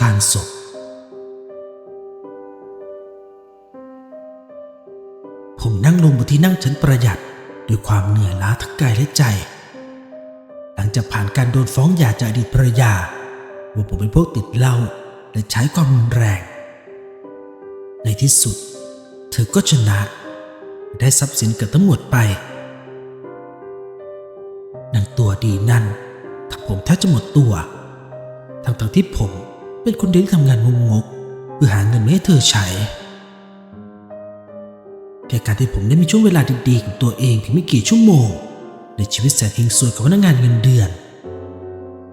คานศพ ผมนั่งลงบนที่นั่งชั้นประหยัดด้วยความเหนื่อยล้าทั้งกายและใจ หลังจากผ่านการโดนฟ้องหย่าจากอดีตภรรยา ว่าผมเป็นพวกติดเหล้าและใช้ความรุนแรง ในที่สุด เธอก็ชนะ ได้ทรัพย์สินเกือบทั้งหมดไปนางตัวดีนั่นถ้าผมแทบจะหมดตัว ทั้งๆที่ผม เป็นคนเดียวที่ทำงานงงกเพื่อหาเงินมาให้เธอใช้เพียงการที่ผมได้มีช่วงเวลาดีๆกับตัวเองเพียงไม่กี่ชั่วโมง ในชีวิตแสนเฮงซวยกับพนักงานเงินเดือน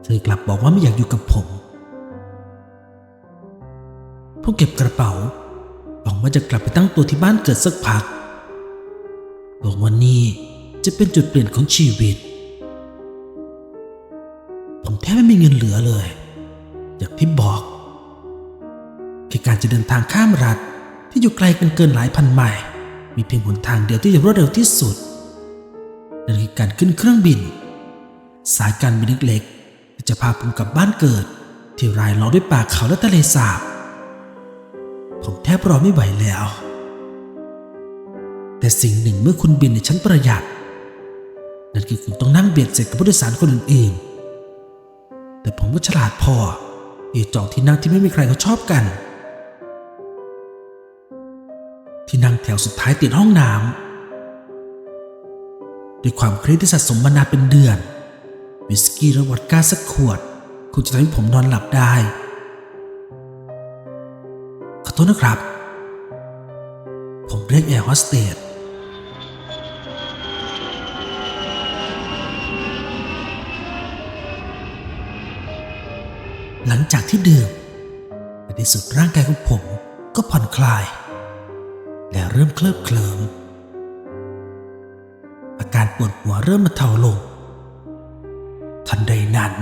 เธอกลับบอกว่าไม่อยากอยู่กับผมผมเก็บกระเป๋าหวังว่าจะกลับไปตั้งตัวที่บ้านเกิดสักพักหวังวันนี้จะเป็นจุดเปลี่ยนของชีวิต ผมแทบไม่มีเงินเหลือเลย อย่างที่บอกคือการจะเดินทางข้ามรัฐที่อยู่ไกลกันเกินหลายพันไมล์มีเพียงหนทางเดียวที่จะรวดเร็วที่สุดนั่นคือการขึ้นเครื่องบิน สายการบินเล็กๆที่จะพาผมกลับบ้านเกิด ที่รายล้อมด้วยป่าเขาและทะเลสาบผมแทบรอไม่ไหวแล้ว แต่สิ่งหนึ่งเมื่อคุณบินในชั้นประหยัด นั่นคือคุณต้องนั่งเบียดเสร็จกับผู้โดยสารคนอื่นๆแต่ผมก็ฉลาดพอ ที่จะจองที่นั่งที่ไม่มีใครเขาชอบกัน ที่นั่งแถวสุดท้ายติดห้องน้ำด้วยความเครียดที่สะสมมานานเป็นเดือน วิสกี้และวอดก้าสักขวดคงจะทำให้ผมนอนหลับได้ ขอโทษนะครับ ผมเรียกแอร์โฮสเตส หลังจากที่ดื่มในที่สุดร่างกายของผมก็ผ่อนคลาย และเริ่มเคลิบเคลิ้มอาการปวดหัวเริ่มมาเทาลง ทันใดนั้น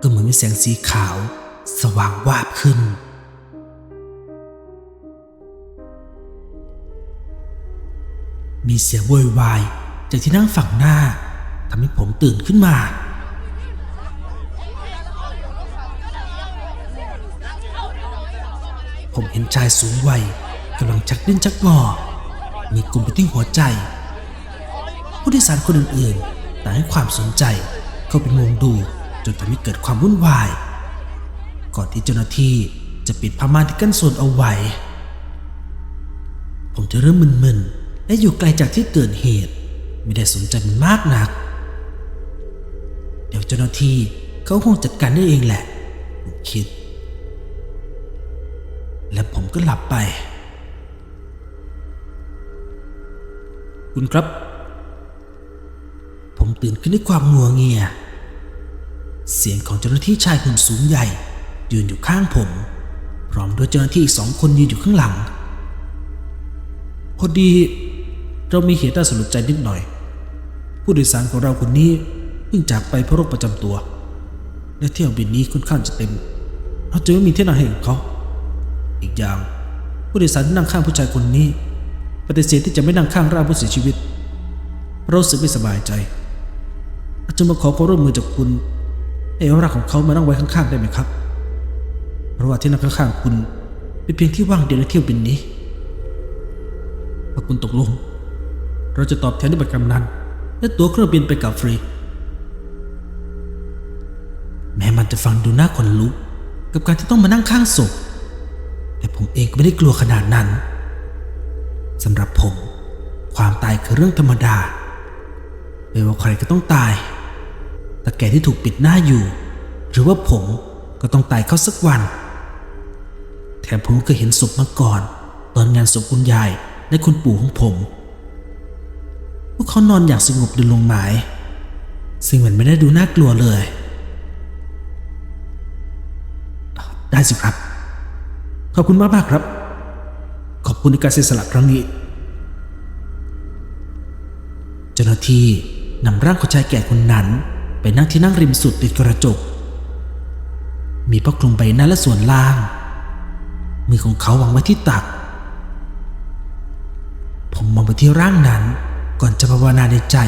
ก็เหมือนมีแสงสีขาวสว่างวาบขึ้น มีเสียงโวยวายจากที่นั่งฝั่งหน้าทำให้ผมตื่นขึ้นมา ผมเห็น ชายสูงวัยกำลังชักดิ้นชักงอ มีกลุ่มไปที่หัวใจ ผู้โดยสารคนอื่นๆต่างให้ความสนใจเข้าไปมุงดูจนทำให้เกิดความวุ่นวาย ก่อนที่เจ้าหน้าที่จะปิดผ้าม่านที่กั้นโซนเอาไว้ ผมจะเริ่มมึนๆ และอยู่ไกลจากที่เกิดเหตุ ไม่ได้สนใจมันมากนัก เดี๋ยวเจ้าหน้าที่เขาคงจัดการได้เองแหละผมคิด และผมก็หลับไป คุณครับ ผมตื่นขึ้นด้วยความงัวเงีย เสียงของเจ้าหน้าที่ชายหุ่นสูงใหญ่ ยืนอยู่ข้างผม พร้อมด้วยเจ้าหน้าที่อีกสองคนยืนอยู่ข้างหลัง พอดีเรามีเหตุน่าสลดใจนิดหน่อย ผู้โดยสารของเราคนนี้เพิ่งจากไปเพราะโรคประจำตัว และเที่ยวบินนี้ค่อนข้างจะเต็ม เราจะไม่มีที่นั่งให้กับเขา อีกอย่างผู้โดยสารที่นั่งข้างผู้ชายคนนี้ ปฏิเสธที่จะไม่นั่งข้างร่างผู้เสียชีวิตเพราะรู้สึกไม่สบายใจอาจจะมาขอความร่วมมือจากคุณให้เอาร่างของเขามานั่งไว้ข้างๆได้ไหมครับ เพราะว่าที่นั่งข้างๆคุณเป็นเพียงที่ว่างเดียวในเที่ยวบินนี้ถ้าคุณตกลง เราจะตอบแทนด้วยบัตรกำนันและตั๋วเครื่องบินไปกับฟรี แม้มันจะฟังดูน่าขนลุกกับการที่ต้องมานั่งข้างศพ แต่ผมเองก็ไม่ได้กลัวขนาดนั้นสำหรับผม ความตายคือเรื่องธรรมดา ไม่ว่าใครก็ต้องตาย แต่แกที่ถูกปิดหน้าอยู่ หรือว่าผมก็ต้องตายเข้าสักวัน แถมผมก็เคยเห็นศพมาก่อน ตอนงานศพคุณยายและคุณปู่ของผม พวกเขานอนอย่างสงบดินลงไม้ซึ่งมันไม่ได้ดูน่ากลัวเลย ได้สิครับ ขอบคุณมากมากครับ ขอบคุณในการเสียสละครั้งนี้ เจ้าหน้าที่นำร่างของชายแก่คนนั้น ไปนั่งที่นั่งริมสุดติดกระจก มีผ้าคลุมใบหน้าและส่วนล่าง มือของเขาวางไว้ที่ตัก ผมมองไปที่ร่างนั้น ก่อนจะภาวนาในใจ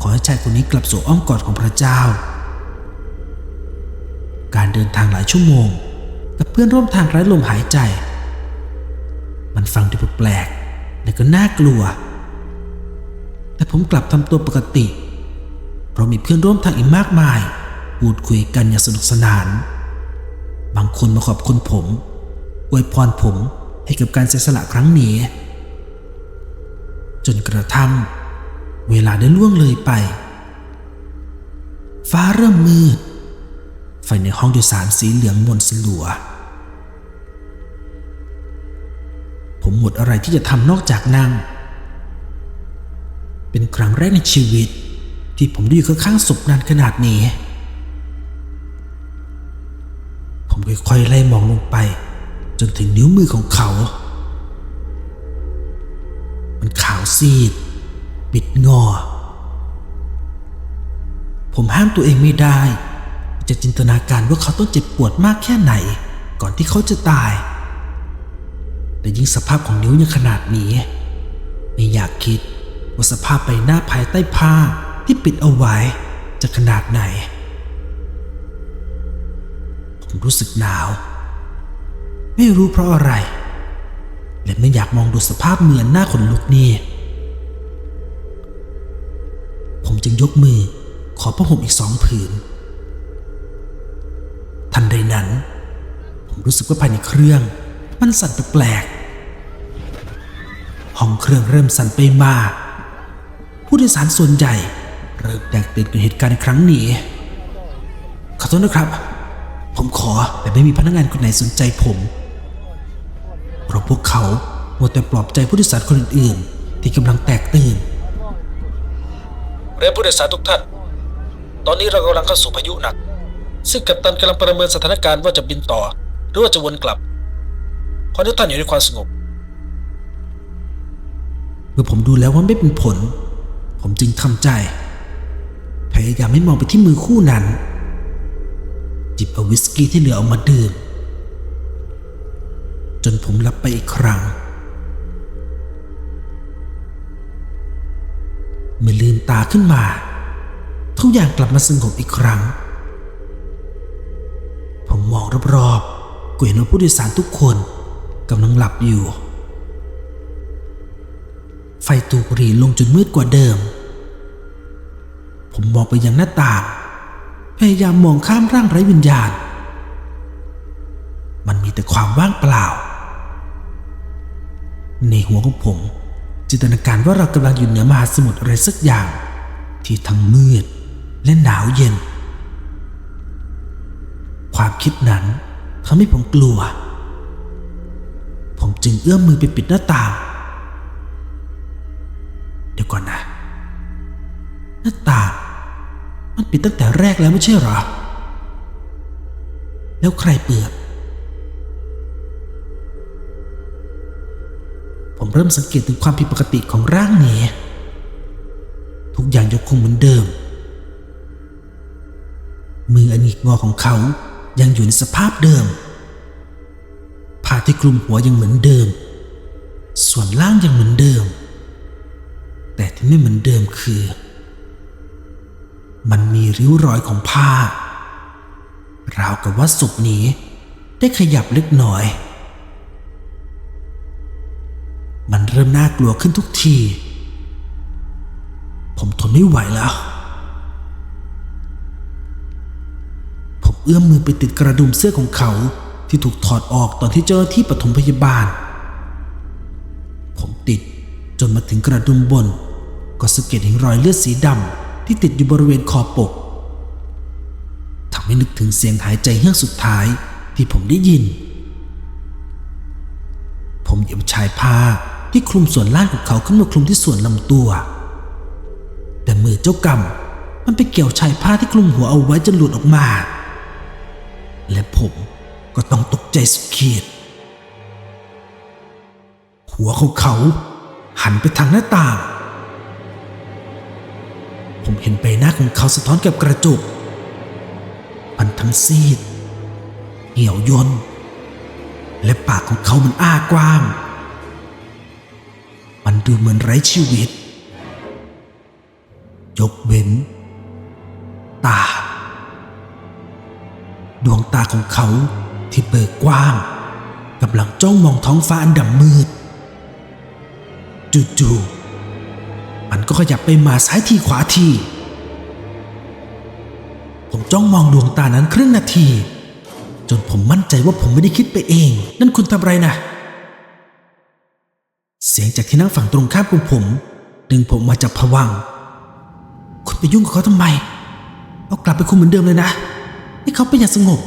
ขอให้ชายคนนี้กลับสู่อ้อมกอดของพระเจ้า การเดินทางหลายชั่วโมง กับเพื่อนร่วมทางไร้ลมหายใจ มันฟังดูแปลกๆและก็น่ากลัว แต่ผมกลับทำตัวปกติ เพราะมีเพื่อนร่วมทางอีกมากมายพูดคุยกันอย่างสนุกสนาน บางคนมาขอบคุณผมอวยพรผมให้กับการเสียสละครั้งนี้ จนกระทั่งเวลาได้ล่วงเลยไป ฟ้าเริ่มมืด ไฟในห้องโดยสารสีเหลืองมนสลัว ผมหมดอะไรที่จะทำนอกจากนั่ง เป็นครั้งแรกในชีวิต ที่ผมได้อยู่ข้างๆศพนานขนาดนี้ ผมค่อยๆไล่มองลงไป จนถึงนิ้วมือของเขา มันขาวซีดปิดงอ ผมห้ามตัวเองไม่ได้ จะจินตนาการว่าเขาต้องเจ็บปวดมากแค่ไหน ก่อนที่เขาจะตาย แต่ยิ่งสภาพของนิ้วยังขนาดนี้ ไม่อยากคิดว่าสภาพใบหน้าภายใต้ผ้าที่ปิดเอาไว้จะขนาดไหน ผมรู้สึกหนาว ไม่รู้เพราะอะไร และไม่อยากมองดูสภาพเหมือนหน้าขนลุกนี่ ผมจึงยกมือขอผ้าห่มอีกสองผืน ทันใดนั้น ผมรู้สึกว่าภายในเครื่อง มันสั่นแปลกๆห้องเครื่องเริ่มสั่นไปมา ผู้โดยสารส่วนใหญ่ เริ่มแตกตื่นกับเหตุการณ์ครั้งนี้ ขอโทษนะครับ ผมขอแต่ไม่มีพนักงานคนไหนสนใจผมเพราะพวกเขาหมดแต่ปลอบใจผู้โดยสารคนอื่นๆ ที่กำลังแตกตื่นเรียนผู้โดยสารทุกท่าน ตอนนี้เรากำลังเข้าสู่พายุหนัก ซึ่งกัปตันกำลังประเมินสถานการณ์ว่าจะบินต่อ หรือว่าจะวนกลับ ขอให้ทุกท่านอยู่ในความสงบเมื่อผมดูแล้วว่าไม่เป็นผล ผมจึงทำใจ พยายามไม่มองไปที่มือคู่นั้น จิบเอาวิสกี้ที่เหลือออกมาดื่ม จนผมหลับไปอีกครั้ง เมื่อลืมตาขึ้นมา ทุกอย่างกลับมาสงบอีกครั้ง ผมมองรอบๆก็เห็นว่าผู้โดยสารทุกคน กำลังหลับอยู่ ไฟตูกหรีลงจนมืดกว่าเดิม ผมมองไปยังหน้าต่าง พยายามมองข้ามร่างไร้วิญญาณ มันมีแต่ความว่างเปล่า ในหัวของผม จินตนาการว่าเรากำลังอยู่เหนือมหาสมุทรอะไรสักอย่าง ที่ทั้งมืดและหนาวเย็น ความคิดนั้นทำให้ผมกลัว จึงเอื้อมมือไปปิดหน้าต่าง เดี๋ยวก่อนนะ หน้าต่างมันปิดตั้งแต่แรกแล้วไม่ใช่หรอ แล้วใครเปิด ผมเริ่มสังเกตถึงความผิดปกติของร่างนี้ ทุกอย่างยังคงเหมือนเดิม มืออันหงิกงอของเขายังอยู่ในสภาพเดิม ผ้าที่คลุมหัวยังเหมือนเดิม ส่วนล่างยังเหมือนเดิม แต่ที่ไม่เหมือนเดิมคือ มันมีริ้วรอยของผ้าราวกับว่าศพนี้ได้ขยับเล็กน้อย มันเริ่มน่ากลัวขึ้นทุกที ผมทนไม่ไหวแล้ว ผมเอื้อมมือไปติดกระดุมเสื้อของเขา ที่ถูกถอดออกตอนที่เจ้าหน้าที่ปฐมพยาบาล ผมติดจนมาถึงกระดุมบน ก็สังเกตเห็นรอยเลือดสีดำที่ติดอยู่บริเวณคอปกทำให้นึกถึงเสียงหายใจเฮือกสุดท้ายที่ผมได้ยิน ผมหยิบชายผ้าที่คลุมส่วนล่างของเขาขึ้นมาคลุมที่ส่วนลำตัว แต่มือเจ้ากรรมมันไปเกี่ยวชายผ้าที่คลุมหัวเอาไว้จนหลุดออกมา และผม ก็ต้องตกใจสุดขีด หัวของเขาหันไปทางหน้าต่าง ผมเห็นใบหน้าของเขาสะท้อนกับกระจก มันทั้งซีด เหี่ยวย่น และปากของเขามันอ้ากว้าง มันดูเหมือนไร้ชีวิต ยกเว้น ตา ดวงตาของเขา ที่เบิกกว้างกำลังจ้องมองท้องฟ้าอันดำมืดจู่ๆมันก็ขยับไปมาซ้ายทีขวาทีผมจ้องมองดวงตานั้นครึ่งนาที จนผมมั่นใจว่าผมไม่ได้คิดไปเอง นั่นคุณทำไรนะเสียงจากที่นั่งฝั่งตรงข้ามของผม ดึงผมมาจากผวังคุณไปยุ่งกับเขาทำไม เอากลับไปคุมเหมือนเดิมเลยนะให้เขาเป็นอย่างสงบ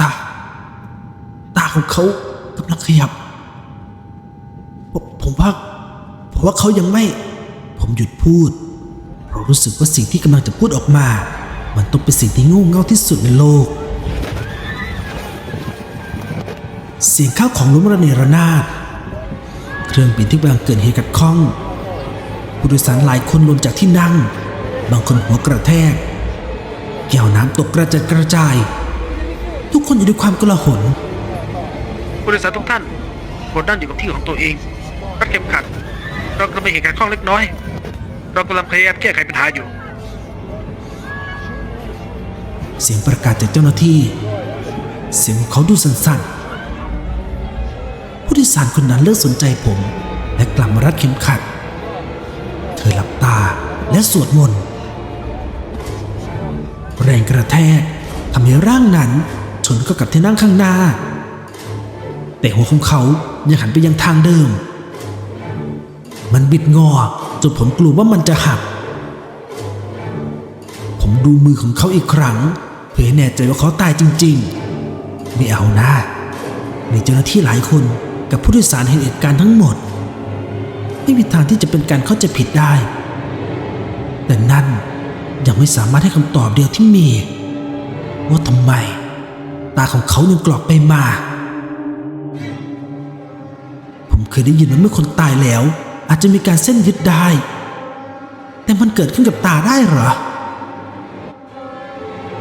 ตา ตาของ เขากำลังขยับ ผมว่าผมว่าเขายังไม่ ผมหยุดพูด เพราะรู้สึกว่าสิ่งที่กำลังจะพูดออกมา มันต้องเป็นสิ่งที่ง่เง่าที่สุดในโลก เสียงข้าวของล้มระเนระนาด เครื่องบินที่กำลังเกิดเหตุขัดข้อง ผู้โดยสารหลายคนล่นจากที่นั่ง บางคนหัวกระแทก แก้วน้ำตกกระจัดกระจาย ทุกคนอยู่ด้วยความกลาหน ผู้โดยสารทุกท่านโปรดนั่งอยู่กับที่ของตัวเองรัดเข็มขัด เรากำลังมีเหตุการณ์ข้องเล็กน้อย เรากำลังพยายามแก้ไขปัญหาอยู่ เสียงประกาศจากเจ้าหน้าที่ เสียงของเขาดูสั่นๆ ผู้โดยสารคนนั้นเลิกสนใจผม และกลับมารัดเข็มขัด เธอหลับตาและสวดมนต์แรงกระแทกทำให้ร่างนั้นชนเข้ากับที่นั่งข้างหน้า แต่หัวของเขายังหันไปยังทางเดิม มันบิดงอจนผมกลัวว่ามันจะหัก ผมดูมือของเขาอีกครั้ง เพื่อให้แน่ใจว่าเขาตายจริง ๆ ไม่เอานะมีเจ้าหน้าที่หลายคนกับผู้โดยสารเห็นเหตุการณ์ทั้งหมด ไม่มีทางที่จะเป็นการเข้าใจผิดได้ แต่นั่นยังไม่สามารถให้คำตอบเดียวที่มี ว่าทำไม ตาของเขายังกรอกไปมา เคยได้ยินว่าเมื่อคนตายแล้ว อาจจะมีการเส้นยึดได้ แต่มันเกิดขึ้นกับตาได้เหรอ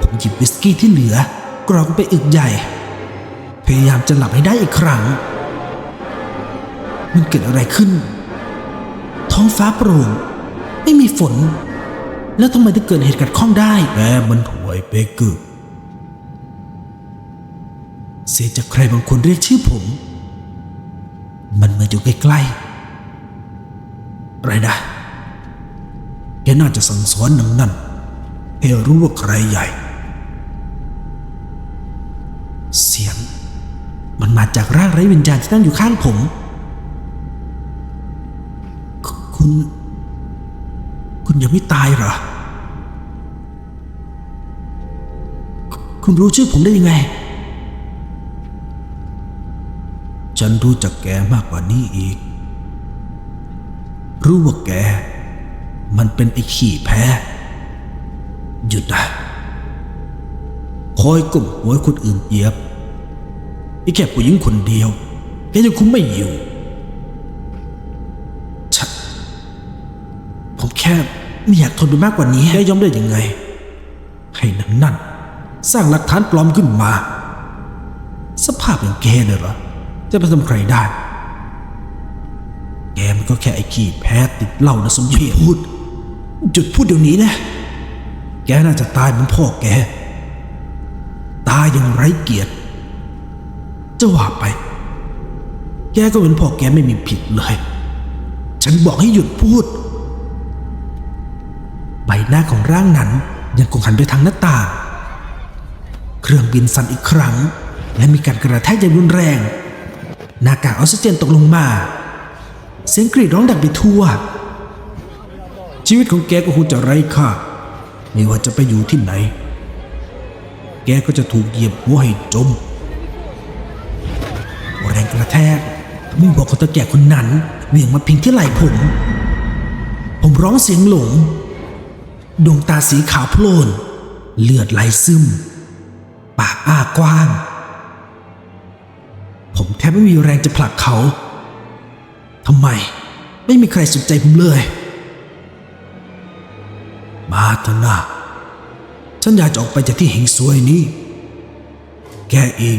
ผมหยิบวิสกี้ที่เหลือกรอกไปอึกใหญ่ พยายามจะหลับให้ได้อีกครั้ง มันเกิดอะไรขึ้น ท้องฟ้าโปร่งไม่มีฝน แล้วทำไมถึงเกิดเหตุการณ์ข้องได้แม่มันถวยเบกึเสียงจากใครบางคนเรียกชื่อผม มันมาอยู่ใกล้ๆไรนะแกน่าจะสั่งสอนหนังนั่นให้รู้ว่าใครใหญ่ เสียง มันมาจากร่างไร้วิญญาณที่นั่งอยู่ข้างผม คุคุณคุณยังไม่ตายเหรอ คุณรู้ชื่อผมได้ยังไง ฉันรู้จักแกมากกว่านี้อีก รู้ว่าแก มันเป็นไอ้ขี้แพ้ หยุดนะคอยก้มหัวคนอื่นเหยียบนี่แค่ผู้หญิงคนเดียวแกยังคุมไม่อยู่ฉันผมแค่ไม่อยากทนไปมากกว่านี้แกยอมได้ยังไง ให้นังนั่น สร้างหลักฐานปลอมขึ้นมา สภาพอย่างแกเลยเหรอ จะไปทำใครได้ แกมันก็แค่ไอ้ขี้แพ้ติดเหล้านะสมเพชพูด จุดพูดเดี๋ยวนี้นะ แกน่าจะตายเหมือนพ่อแก ตายอย่างไร้เกียรติ จะว่าไป แกก็เป็นพ่อแกไม่มีผิดเลย ฉันบอกให้หยุดพูด ใบหน้าของร่างนั้นยังคงหันไปทางหน้าต่าง เครื่องบินสั่นอีกครั้ง และมีการกระแทกอย่างรุนแรง หน้ากากออกซิเจนตกลงมา เสียงกรีดร้องดังไปทั่ว ชีวิตของแกก็คงจะไร้ค่าไม่ว่าจะไปอยู่ที่ไหน แกก็จะถูกเหยียบหัวให้จม แรงกระแทกทำให้บอกคนตะแก่คนนั้นเหวี่ยงมาพิงที่ไหล่ผม ผมร้องเสียงหลง ดวงตาสีขาวโพลน เลือดไหลซึม ปากอ้ากว้าง บไม่มีแรงจะผลักเขาทำไมไม่มีใครสนใจผมเลย มาเถอะนะฉันอยากจะออกไปจากที่เหงซวยนี้ แกเอง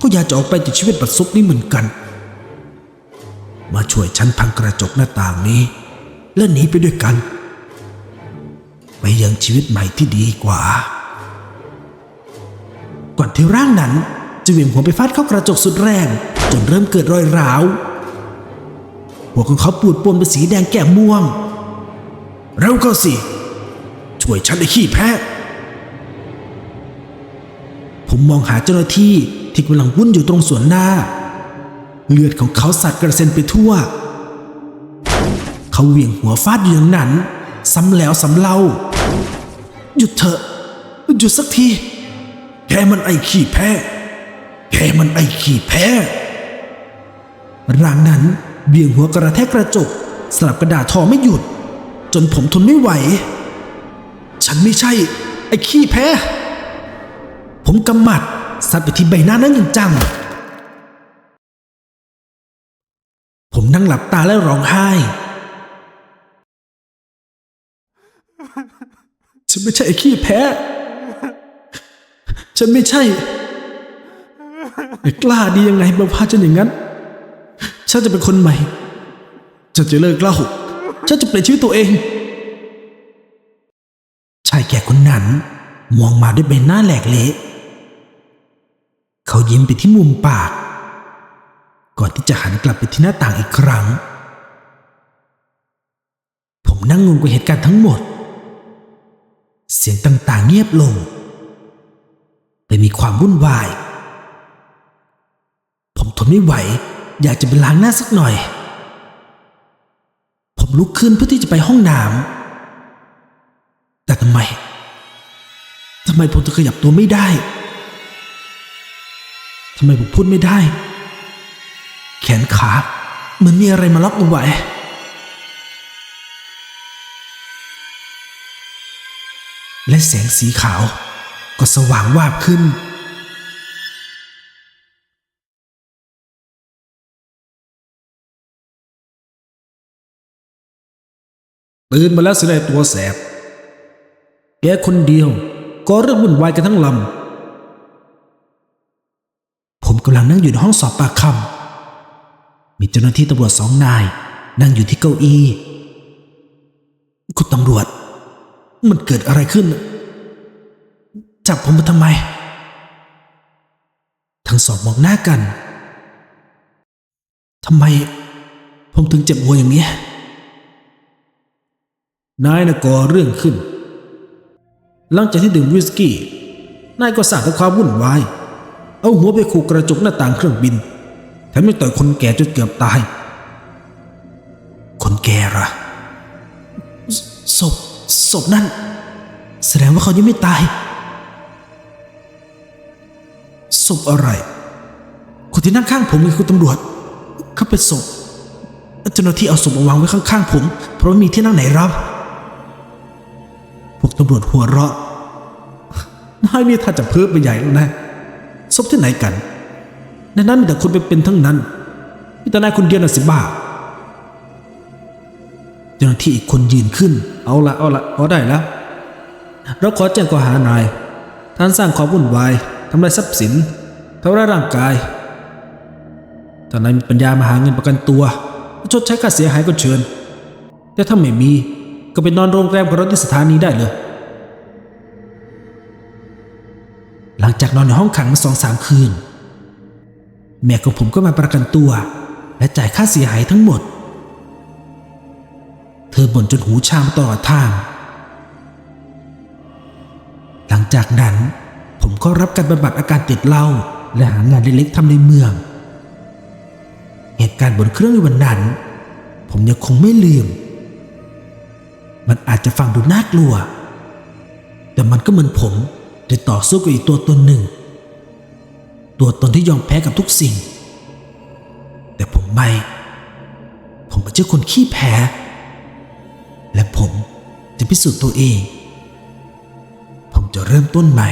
ก็อยากจะออกไปจากชีวิตบัดซุกนี้เหมือนกัน มาช่วยฉันพังกระจกหน้าต่างนี้ และหนีไปด้วยกัน ไปยังชีวิตใหม่ที่ดีกว่า ก่อนที่ร่างนั้น จะเหวี่ยงหัวไปฟาดเข้ากระจกสุดแรง จนเริ่มเกิดรอยร้าว หัวของเขาปูดปนเป็นสีแดงแก่ม่วง เร็วเข้าสิช่วยฉันไอ้ขี้แพ้ผมมองหาเจ้าหน้าที่ที่กำลังวุ่นอยู่ตรงสวนหน้า เลือดของเขาสัดกระเซ็นไปทั่ว เขาเหวี่ยงหัวฟาดอยู่อย่างนั้น ซ้ำแล้วซ้ำเล่า หยุดเถอะ หยุดสักที แกมันไอ้ขี้แพ้ แกมันไอ้ขี้แพ้ร่างนั้นเบี่ยงหัวกระแทกกระจก สลับกระดาษทอไม่หยุด จนผมทนไม่ไหว ฉันไม่ใช่ ไอ้ขี้แพ้ ผมกำหมัดซัดไปที่ใบหน้านั้นอย่างจัง ผมนั่งหลับตาและร้องไห้ ฉันไม่ใช่ไอ้ขี้แพ้ ฉันไม่ใช่ กล้าดียังไงมาพาฉันอย่างนั้น ฉันจะเป็นคนใหม่ ฉันจะเลิกเล่าฉันจะเปลี่ยนชีวิตตัวเอง ชายแก่คนนั้น มองมาด้วยใบหน้าแหลกเละเขายิ้มไปที่มุมปาก ก่อนที่จะหันกลับไปที่หน้าต่างอีกครั้ง ผมนั่งงงกับเหตุการณ์ทั้งหมด เสียงต่างๆเงียบลง แต่มีความวุ่นวาย ไม่ไหว อยากจะไปล้างหน้าสักหน่อย ผมลุกขึ้นเพื่อที่จะไปห้องน้ำแต่ทำไมทำไมผมถึงขยับตัวไม่ได้ทำไมผมพูดไม่ได้ แขนขาเหมือนมีอะไรมาล็อกเอาไว้และแสงสีขาวก็สว่างวาบขึ้น ตื่นมาแล้วสิได้ตัวแสบ แกคนเดียว ก็เรื่องวุ่นวายกันทั้งลำ ผมกำลังนั่งอยู่ในห้องสอบปากคำ มีเจ้าหน้าที่ตำรวจสองนาย นั่งอยู่ที่เก้าอี้คุณตำรวจ มันเกิดอะไรขึ้น จับผมมาทำไม ทั้งสองมองหน้ากันทำไม ผมถึงเจ็บหัวอย่างนี้ นายนะก่อเรื่องขึ้น หลังจากที่ดื่มวิสกี้ นายก็สร้างแต่ความวุ่นวาย เอาหัวไปขู่กระจกหน้าต่างเครื่องบิน แถมยังต่อยคนแก่จนเกือบตาย คนแก่ละศศพศพนั่น แสดงว่าเขายังไม่ตายศพอะไร คนที่นั่งข้างผมคือคุณตำรวจ เขาเป็นศพเจ้าหน้าที่เอาศพมาวางไว้ข้างๆผม เพราะไม่มีที่นั่งไหนรับ วกตำรวจหัวเราะนายนี่ถ้าจะเพ้อไปใหญ่แล้วนะศพที่ไหนกัน ในนั้นมีแต่คนเป็นๆทั้งนั้นมีแต่นายคนเดียวน่ะสิบ้าเจ้าหน้าที่อีกคนยืนขึ้น เอาละเอาละพอาได้แล้ว เราขอแจ้งข้อหานายท่านสร้างความวุ่นวายทำลายทรัพย์สินทำร้ายร่างกายถ้านายมีปัญญามาหาเงินประกันตัวชดใช้ค่าเสียหายก็เชิญ แต่ถ้าไม่มี ก็ไปนอนโรงแรมกับรถที่สถานีได้เลย หลังจากนอนในห้องขังมาสองสามคืน แม่ของผมก็มาประกันตัว และจ่ายค่าเสียหายทั้งหมด เธอบ่นจนหูชามตลอดทาง หลังจากนั้นผมก็รับการบำบัดอาการติดเหล้าและหางานเล็กๆทำในเมือง เหตุการณ์บนเครื่องในวันนั้น ผมยังคงไม่ลืม มันอาจจะฟังดูน่ากลัว แต่มันก็เหมือนผมได้ต่อสู้กับอีกตัวตนหนึ่ง ตัวตนที่ยอมแพ้กับทุกสิ่ง แต่ผมไม่ ผมไม่ใช่คนขี้แพ้ และผมจะพิสูจน์ตัวเอง ผมจะเริ่มต้นใหม่